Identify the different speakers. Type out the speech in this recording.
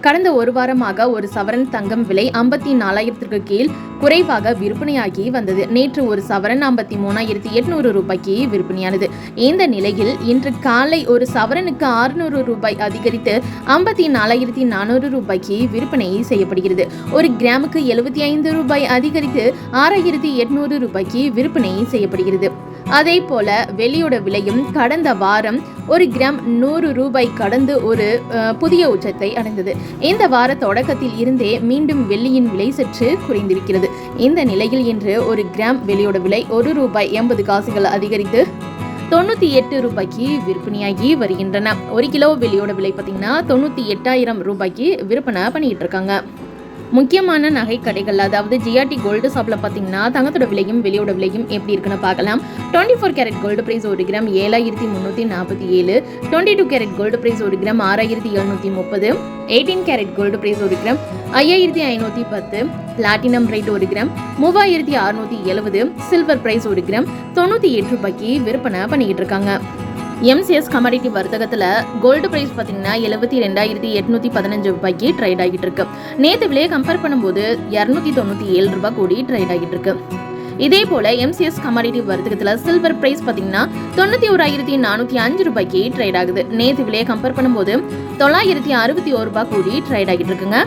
Speaker 1: கடந்த ஒரு வாரமாக ஒரு சவரன் தங்கம் விலை ஐம்பத்தி நாலாயிரத்திற்கு கீழ் குறைவாக விற்பனையாகி வந்தது. நேற்று ஒரு சவரன் ஐம்பத்தி மூணாயிரத்தி எட்நூறு ரூபாய்க்கு விற்பனையானது. இந்த நிலையில் இன்று காலை ஒரு சவரனுக்கு ஆறுநூறு ரூபாய் அதிகரித்து ஐம்பத்தி நாலாயிரத்தி நானூறு ரூபாய்க்கு விற்பனை செய்யப்படுகிறது. ஒரு கிராமுக்கு எழுபத்தி ஐந்து ரூபாய் அதிகரித்து ஆறாயிரத்தி எட்நூறு ரூபாய்க்கு விற்பனை செய்யப்படுகிறது. அதே போல வெளியோட விலையும் கடந்த வாரம் ஒரு கிராம் நூறு ரூபாய் கடந்து ஒரு புதிய உச்சத்தை அடைந்தது. இந்த வார தொடக்கத்தில் இருந்தே மீண்டும் வெள்ளியின் விலை சற்று குறைந்திருக்கிறது. இந்த நிலையில் இன்று ஒரு கிராம் வெள்ளியோட விலை ஒரு ரூபாய் எண்பது காசுகள் அதிகரித்து தொண்ணூற்றி எட்டு ரூபாய்க்கு விற்பனையாகி வருகின்றன. ஒரு கிலோ வெள்ளியோட விலை பார்த்தீங்கன்னா தொண்ணூற்றி எட்டாயிரம் ரூபாய்க்கு விற்பனை பண்ணிகிட்டு இருக்காங்க. முக்கியமான நகை கடைகள் அதாவது ஜிஆர்டி கோல்டு ஷாப்பில் பார்த்தீங்கன்னா தங்கத்தோட விலையும் வெளியோட விலையும் எப்படி இருக்குன்னு பார்க்கலாம். Twenty four carat gold price ஒரு கிராம் ஏழாயிரத்தி முந்நூற்றி நாற்பத்தி ஏழு. Twenty two carat gold price ஒரு கிராம் ஆறாயிரத்தி எழுநூற்றி முப்பது. எயிட்டீன் கேரட் கோல்டு பிரைஸ் ஒரு கிராம் ஐயாயிரத்தி ஐநூற்றி பத்து. பிளாட்டினம் ரேட் ஒரு கிராம் மூவாயிரத்தி அறுநூற்றி எழுபது. சில்வர் பிரைஸ் ஒரு கிராம் தொண்ணூற்றி எட்டு ரூபாய்க்கு விற்பனை பண்ணிக்கிட்டு இருக்காங்க. எம்சிஎஸ் கமாடிட்டி வர்த்தகத்தில் கோல்டு பிரைஸ் பார்த்தீங்கன்னா எழுபத்தி ரெண்டாயிரத்தி எட்நூற்றி பதினஞ்சு ரூபாய்க்கு ட்ரேட் ஆகிட்டு இருக்கு நேற்று விலையை கம்பேர் பண்ணும்போது இரநூத்தி தொண்ணூற்றி ஏழு ரூபாய் கூடி ட்ரேட் ஆகிட்டு இருக்கு இதே போல எம்சிஎஸ் கமாடிட்டி வர்த்தகத்தில் சில்வர் பிரைஸ் பார்த்தீங்கன்னா தொண்ணூற்றி ஓராயிரத்தி நானூற்றி அஞ்சு ரூபாய்க்கு ட்ரேட் ஆகுது. நேற்று விலையை கம்பேர் பண்ணும்போது தொள்ளாயிரத்தி அறுபத்தி ஒரு ரூபாய் கூடி ட்ரேட் ஆகிட்டு இருக்குங்க